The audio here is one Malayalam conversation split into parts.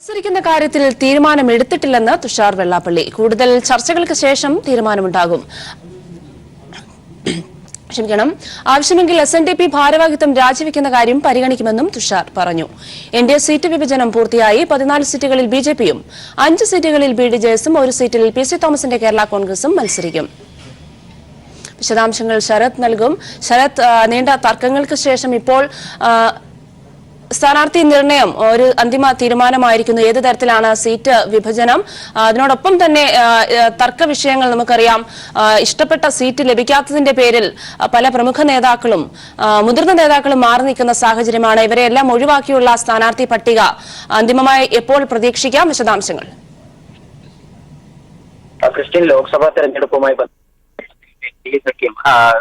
മത്സരിക്കുന്ന കാര്യത്തിൽ തീരുമാനമെടുത്തിട്ടില്ലെന്ന് തുഷാർ വെള്ളാപ്പള്ളി. കൂടുതൽ ചർച്ചകൾക്ക് ശേഷം തീരുമാനമുണ്ടാകും. ക്ഷമിക്കണം. ആവശ്യമെങ്കിൽ എസ് എൻ ഡി പി ഭാരവാഹിത്വം രാജിവെക്കുന്ന കാര്യം പരിഗണിക്കുമെന്നും തുഷാർ പറഞ്ഞു. എൻ ഡി എ സീറ്റ് വിഭജനം പൂർത്തിയായി പതിനാല് സീറ്റുകളിൽ ബി ജെ പിയും അഞ്ച് സീറ്റുകളിൽ ബി ഡി ജെ എസും ഒരു സീറ്റിൽ പി സി തോമസിന്റെ കേരള കോൺഗ്രസും മത്സരിക്കും. വിശദാംശങ്ങൾ ശരത് നൽകും. ശരത് നീണ്ട തർക്കങ്ങൾക്ക് ശേഷം ഇപ്പോൾ സ്ഥാനാർത്ഥി നിർണയം ഒരു അന്തിമ തീരുമാനമായിരിക്കുന്നു. ഏത് തരത്തിലാണ് സീറ്റ് വിഭജനം? അതിനോടൊപ്പം തന്നെ തർക്ക വിഷയങ്ങൾ നമുക്കറിയാം. ഇഷ്ടപ്പെട്ട സീറ്റ് ലഭിക്കാത്തതിന്റെ പേരിൽ പല പ്രമുഖ നേതാക്കളും മുതിർന്ന നേതാക്കളും മാറി നിൽക്കുന്ന സാഹചര്യമാണ്. ഇവരെല്ലാം ഒഴിവാക്കിയുള്ള സ്ഥാനാർത്ഥി പട്ടിക അന്തിമമായി എപ്പോൾ പ്രതീക്ഷിക്കാം? വിശദാംശങ്ങൾ. ക്രിസ്ത്യൻ ലോക്സഭാ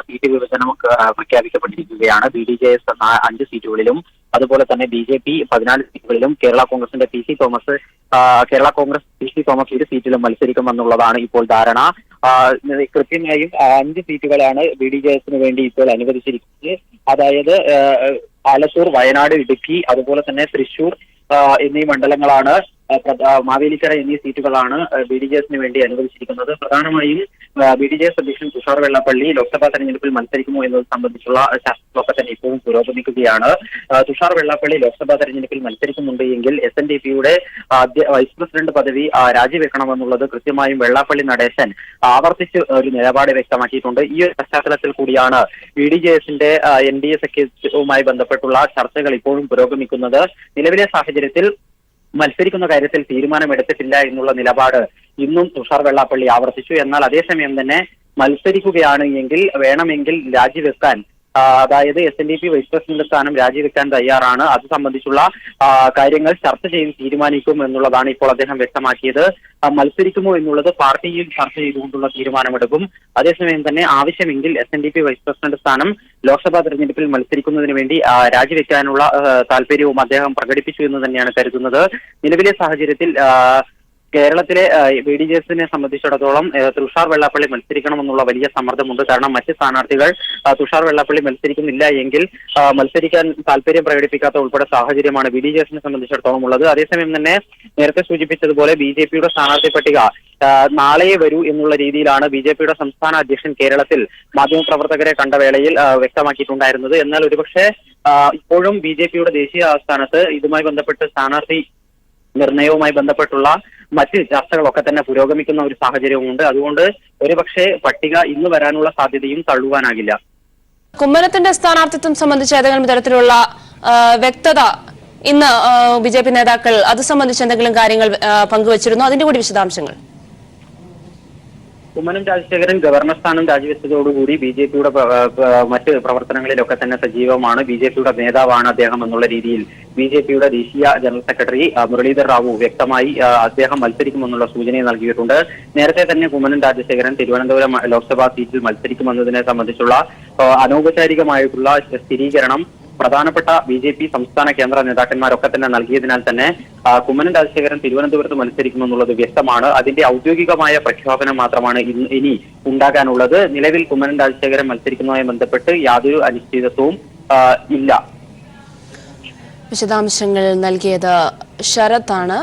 സീറ്റ് വിഭജനം പ്രഖ്യാപിക്കപ്പെട്ടിരിക്കുകയാണ്. ബി ഡി ജെ എസ് അഞ്ച് സീറ്റുകളിലും അതുപോലെ തന്നെ ബി ജെ പി പതിനാല് സീറ്റുകളിലും കേരള കോൺഗ്രസിന്റെ P C Thomas Kerala Congress P C Thomas ഒരു സീറ്റിലും മത്സരിക്കുമെന്നുള്ളതാണ് ഇപ്പോൾ ധാരണ. കൃത്യമായും അഞ്ച് സീറ്റുകളാണ് ബി ഡി ജെ എസിന് വേണ്ടി ഇപ്പോൾ അനുവദിച്ചിരിക്കുന്നത്. അതായത് ആലത്തൂർ വയനാട് ഇടുക്കി അതുപോലെ തന്നെ തൃശൂർ എന്നീ മണ്ഡലങ്ങളാണ് മാവേലിക്കര എന്നീ സീറ്റുകളാണ് ബി ഡി ജെ എസിന് വേണ്ടി അനുവദിച്ചിരിക്കുന്നത്. പ്രധാനമായും ബി ഡി ജെ എസ് അധ്യക്ഷൻ തുഷാർ വെള്ളാപ്പള്ളി ലോക്സഭാ തെരഞ്ഞെടുപ്പിൽ മത്സരിക്കുമോ എന്നത് സംബന്ധിച്ചുള്ള ചർച്ചകളൊക്കെ തന്നെ ഇപ്പോഴും പുരോഗമിക്കുകയാണ്. തുഷാർ വെള്ളാപ്പള്ളി ലോക്സഭാ തെരഞ്ഞെടുപ്പിൽ മത്സരിക്കുന്നുണ്ട് എങ്കിൽ എസ് എൻ ഡി പിയുടെ വൈസ് പ്രസിഡന്റ് പദവി രാജിവെക്കണമെന്നുള്ളത് കൃത്യമായും വെള്ളാപ്പള്ളി നടേശൻ ആവർത്തിച്ച് ഒരു നിലപാട് വ്യക്തമാക്കിയിട്ടുണ്ട്. ഈ ഒരു പശ്ചാത്തലത്തിൽ കൂടിയാണ് ബി ഡി ജെ എസിന്റെ എൻ ഡി എ സഖ്യവുമായി ബന്ധപ്പെട്ടുള്ള ചർച്ചകൾ ഇപ്പോഴും പുരോഗമിക്കുന്നത്. നിലവിലെ സാഹചര്യത്തിൽ മത്സരിക്കുന്ന കാര്യത്തിൽ തീരുമാനമെടുത്തിട്ടില്ല എന്നുള്ള നിലപാട് ഇന്നും തുഷാർ വെള്ളാപ്പള്ളി ആവർത്തിച്ചു. എന്നാൽ അതേസമയം തന്നെ മത്സരിക്കുകയാണ് എങ്കിൽ വേണമെങ്കിൽ രാജിവെക്കാൻ അതായത് S N D P vice president സ്ഥാനം രാജിവെക്കാൻ തയ്യാറാണ്. അത് സംബന്ധിച്ചുള്ള കാര്യങ്ങൾ ചർച്ച ചെയ്ത് തീരുമാനിക്കും എന്നുള്ളതാണ് ഇപ്പോൾ അദ്ദേഹം വ്യക്തമാക്കിയത്. മത്സരിക്കുമോ എന്നുള്ളത് പാർട്ടിയിൽ ചർച്ച ചെയ്തുകൊണ്ടുള്ള തീരുമാനമെടുക്കും. അതേസമയം തന്നെ ആവശ്യമെങ്കിൽ S N D P vice president സ്ഥാനം ലോക്സഭാ തെരഞ്ഞെടുപ്പിൽ മത്സരിക്കുന്നതിന് വേണ്ടി രാജിവെക്കാനുള്ള താല്പര്യവും അദ്ദേഹം പ്രകടിപ്പിച്ചു എന്ന് തന്നെയാണ് കരുതുന്നത്. നിലവിലെ സാഹചര്യത്തിൽ കേരളത്തിലെ ബി ഡി ജെ എസിനെ സംബന്ധിച്ചിടത്തോളം തുഷാർ വെള്ളാപ്പള്ളി മത്സരിക്കണമെന്നുള്ള വലിയ സമ്മർദ്ദമുണ്ട്. കാരണം മറ്റ് സ്ഥാനാർത്ഥികൾ തുഷാർ വെള്ളാപ്പള്ളി മത്സരിക്കുന്നില്ല എങ്കിൽ മത്സരിക്കാൻ താല്പര്യം പ്രകടിപ്പിക്കാത്ത ഉൾപ്പെടെ സാഹചര്യമാണ് ബി ഡി ജെ എസിനെ സംബന്ധിച്ചിടത്തോളം ഉള്ളത്. അതേസമയം തന്നെ നേരത്തെ സൂചിപ്പിച്ചതുപോലെ ബി ജെ പിയുടെ സ്ഥാനാർത്ഥി പട്ടിക നാളെയെ നാളെ വരൂ എന്നുള്ള രീതിയിലാണ് ബി ജെ പിയുടെ സംസ്ഥാന അധ്യക്ഷൻ കേരളത്തിൽ മാധ്യമപ്രവർത്തകരെ കണ്ട വേളയിൽ വ്യക്തമാക്കിയിട്ടുണ്ടായിരുന്നത്. എന്നാൽ ഒരുപക്ഷെ ഇപ്പോഴും ബി ജെ പിയുടെ ദേശീയ ആസ്ഥാനത്ത് ഇതുമായി ബന്ധപ്പെട്ട് സ്ഥാനാർത്ഥി നിർണയവുമായി ബന്ധപ്പെട്ടുള്ള മറ്റ് ചർച്ചകളൊക്കെ തന്നെ പുരോഗമിക്കുന്ന ഒരു സാഹചര്യവുമുണ്ട്. അതുകൊണ്ട് ഒരുപക്ഷെ പട്ടിക ഇന്ന് വരാനുള്ള സാധ്യതയും തള്ളുവാനാകില്ല. കുമ്മനത്തിന്റെ സ്ഥാനാർത്ഥിത്വം സംബന്ധിച്ച് ഏതെങ്കിലും തരത്തിലുള്ള വ്യക്തത ഇന്ന് ബി ജെ പി നേതാക്കൾ അത് സംബന്ധിച്ച് എന്തെങ്കിലും കാര്യങ്ങൾ പങ്കുവച്ചിരുന്നു. അതിന്റെ കൂടി വിശദാംശങ്ങൾ. കുമ്മനം രാജശേഖരൻ ഗവർണർ സ്ഥാനം രാജിവെച്ചതോടുകൂടി ബി ജെ പിയുടെ മറ്റ് പ്രവർത്തനങ്ങളിലൊക്കെ തന്നെ സജീവമാണ്. ബി ജെ പിയുടെ നേതാവാണ് അദ്ദേഹം എന്നുള്ള രീതിയിൽ ബി ജെ പിയുടെ ദേശീയ ജനറൽ സെക്രട്ടറി മുരളീധർ റാവു വ്യക്തമായി അദ്ദേഹം മത്സരിക്കുമെന്നുള്ള സൂചന നൽകിയിട്ടുണ്ട്. നേരത്തെ തന്നെ കുമ്മനം രാജശേഖരൻ തിരുവനന്തപുരം ലോക്സഭാ സീറ്റിൽ മത്സരിക്കുമെന്നതിനെ സംബന്ധിച്ചുള്ള അനൗപചാരികമായിട്ടുള്ള സ്ഥിരീകരണം പ്രധാനപ്പെട്ട ബി ജെ പി സംസ്ഥാന കേന്ദ്ര നേതാക്കന്മാരൊക്കെ തന്നെ നൽകിയതിനാൽ തന്നെ കുമ്മനം രാജശേഖരൻ തിരുവനന്തപുരത്ത് മത്സരിക്കുമെന്നുള്ളത് വ്യക്തമാണ്. അതിന്റെ ഔദ്യോഗികമായ പ്രഖ്യാപനം മാത്രമാണ് ഇനി ഉണ്ടാകാനുള്ളത്. നിലവിൽ കുമ്മനം രാജശേഖരൻ മത്സരിക്കുന്നതുമായി ബന്ധപ്പെട്ട് യാതൊരു അനിശ്ചിതത്വവും ഇല്ല. വിശദാംശങ്ങൾ നൽകിയത് ശരത്താണ്